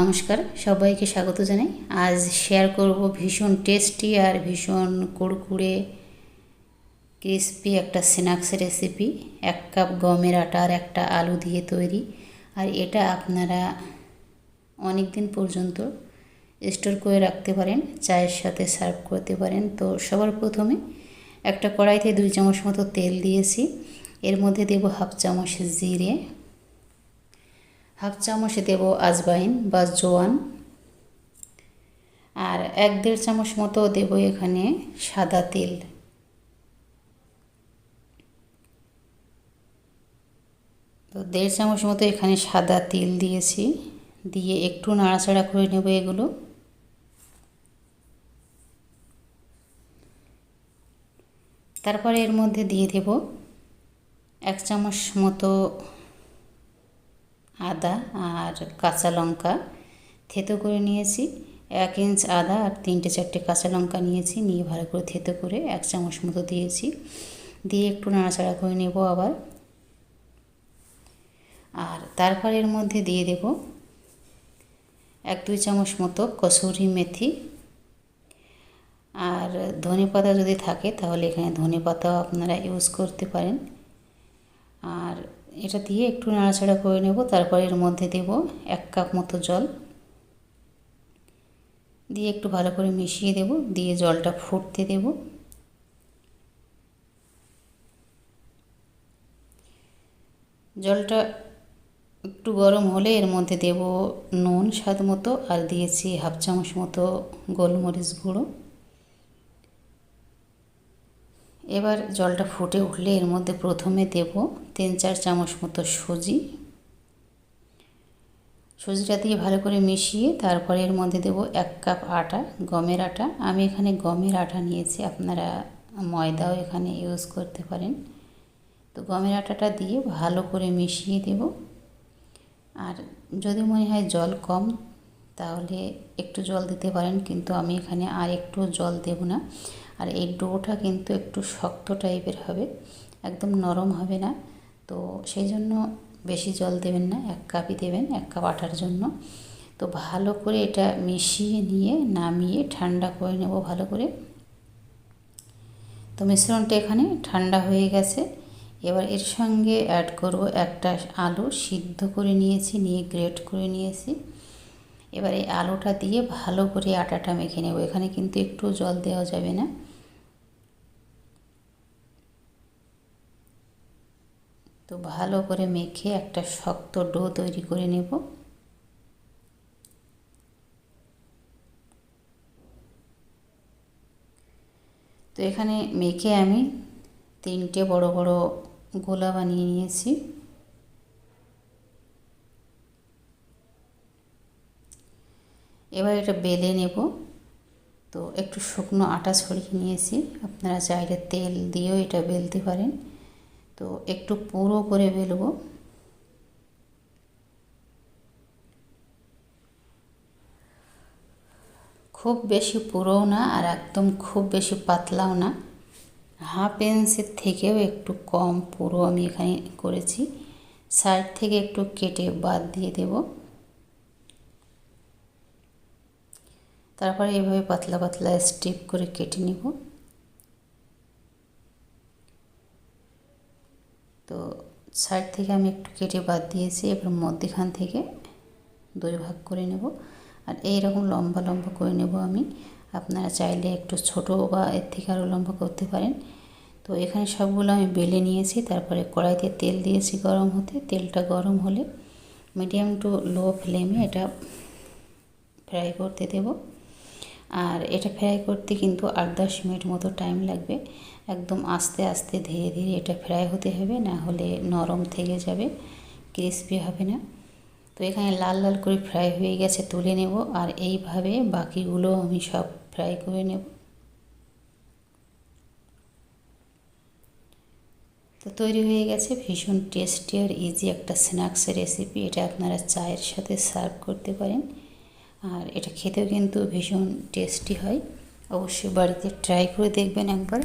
নমস্কার, সবাইকে স্বাগত জানাই। আজ শেয়ার করব ভীষণ টেস্টি আর ভীষণ কুড়কুড়ে ক্রিসপি একটা স্ন্যাক্স রেসিপি এক কাপ গমের আটা আর একটা আলু দিয়ে তৈরি। আর এটা আপনারা অনেক দিন পর্যন্ত স্টোর করে রাখতে পারেন, চায়ের সাথে সার্ভ করতে পারেন। তো সবার প্রথমে একটা কড়াইতে দুই চামচ মতো তেল দিয়েছি। এর মধ্যে দেব হাফ চামচ জিরে হাফ চামচ দেব আজবাইন বা জোয়ান। আর এক দেড় চামচ মতো দেব এখানে সাদা তেল। তো দেড় চামচ মতো এখানে সাদা তেল দিয়েছি। দিয়ে একটু নাড়াচাড়া করে নেব এগুলো। তারপরে এর মধ্যে দিয়ে দেব এক চামচ মতো আদা আর কাঁচা লঙ্কা থেতো করে নিয়েছি। এক ইঞ্চ আদা আর তিনটে চারটে কাঁচা লঙ্কা নিয়েছি। নিয়ে ভালো করে থেতো করে এক চামচ মতো দিয়েছি। দিয়ে একটু নাড়াচাড়া করে নেব আবার। আর তারপর এর মধ্যে দিয়ে দেব এক দুই চামচ মতো কসুরি মেথি। আর ধনে পাতা যদি থাকে তাহলে এখানে ধনে পাতাও আপনারা ইউজ করতে পারেন। আর এটা দিয়ে একটু নাড়াচাড়া করে নেব, তারপর এর মধ্যে দেব এক কাপ মতো জল। দিয়ে একটু ভালো করে মিশিয়ে দেব, দিয়ে জলটা ফুটতে দেব। জলটা একটু গরম হলে এর মধ্যে দেব নুন স্বাদ মতো, আর দিয়েছি হাফ চামচ মতো গোলমরিচ গুঁড়ো। এবার জলটা ফুটে উঠলে এর মধ্যে প্রথমে দেব তিন চার চামচ মতো সুজি। সুজিটা দিয়ে ভালো করে মিশিয়ে তারপরে এর মধ্যে দেব এক কাপ আটা, গমের আটা। আমি এখানে গমের আটা নিয়েছি, আপনারা ময়দাও এখানে ইউজ করতে পারেন। তো গমের আটাটা দিয়ে ভালো করে মিশিয়ে দেব। আর যদি মনে হয় জল কম তাহলে একটু জল দিতে পারেন, কিন্তু আমি এখানে আর একটু জল দেব না। আর এই ডোটা কিন্তু একটু শক্ত টাইপের হবে, একদম নরম হবে না। তো সেই জন্য বেশি জল দেবেন না, এক কাপই দেবেন, এক কাপ আটার জন্য। তো ভালো করে এটা মিশিয়ে নিয়ে নামিয়ে ঠান্ডা করে নেব ভালো করে। তো মিশ্রণটা এখানে ঠান্ডা হয়ে গেছে। এবার এর সঙ্গে অ্যাড করব একটা আলু সিদ্ধ করে নিয়েছি, নিয়ে গ্রেট করে নিয়েছি। এবার আলুটা দিয়ে ভালো করে আটাটা মেখে নেব। এখানে কিন্তু একটু জল দেওয়া যাবে না। তো ভালো করে মেখে একটা শক্ত ডো তৈরি করে নেব। তো এখানে মেখে আমি তিনটে বড় বড় গোলা বানিয়ে নিয়েছি। এবার এটা বেলে নেব। তো একটু শুকনো আটা ছড়িয়ে নিয়েছি। আপনারা চাইলে তেল দিয়েও এটা বেলতে পারেন। তো একটু পুরো করে বেলবো। খুব বেশি পুরোও না আর একদম খুব বেশি পাতলাও না। হাফ ইঞ্চের থেকেও একটু কম পুরো আমি এখানে করেছি। সাইড থেকে একটু কেটে বাদ দিয়ে দেব। তারপরে এইভাবে পাতলা পাতলা স্টিপ করে কেটে নেব। তো সাইড থেকে আমি একটু কেটে বাদ দিয়েছি, এবার মধ্যখান থেকে দুই ভাগ করে নেব। আর এই রকম লম্বা লম্বা করে নেব আমি। আপনারা চাইলে একটু ছোট বা এর থেকে আরও লম্বা করতে পারেন। তো এখানে সবগুলো আমি বেলে নিয়েছি, তারপরে কড়াইতে তেল দিয়েছি গরম হতে। তেলটা গরম হলে মিডিয়াম টু লো ফ্লেমে এটা ফ্রাই করতে দেব। আর এটা ফ্রাই করতে কিন্তু আট দশ মিনিট মতো টাইম লাগবে। একদম আস্তে আস্তে ধীরে ধীরে এটা ফ্রাই হতে হবে, না হলে নরম থেকে যাবে ক্রিসপি হবে না। তো এখানে লাল লাল করে ফ্রাই হয়ে গেছে, তুলে নেব আর এইভাবে বাকিগুলো আমি সব ফ্রাই করে নেব। তো তৈরি হয়ে গেছে, ভীষণ টেস্টি আর ইজি একটা স্ন্যাক্সের রেসিপি এটা আপনারা চায়ের সাথে সার্ভ করতে পারেন। আর এটা খেতেও কিন্তু ভীষণ টেস্টি হয়। অবশ্যই বাড়িতে ট্রাই করে দেখবেন একবার।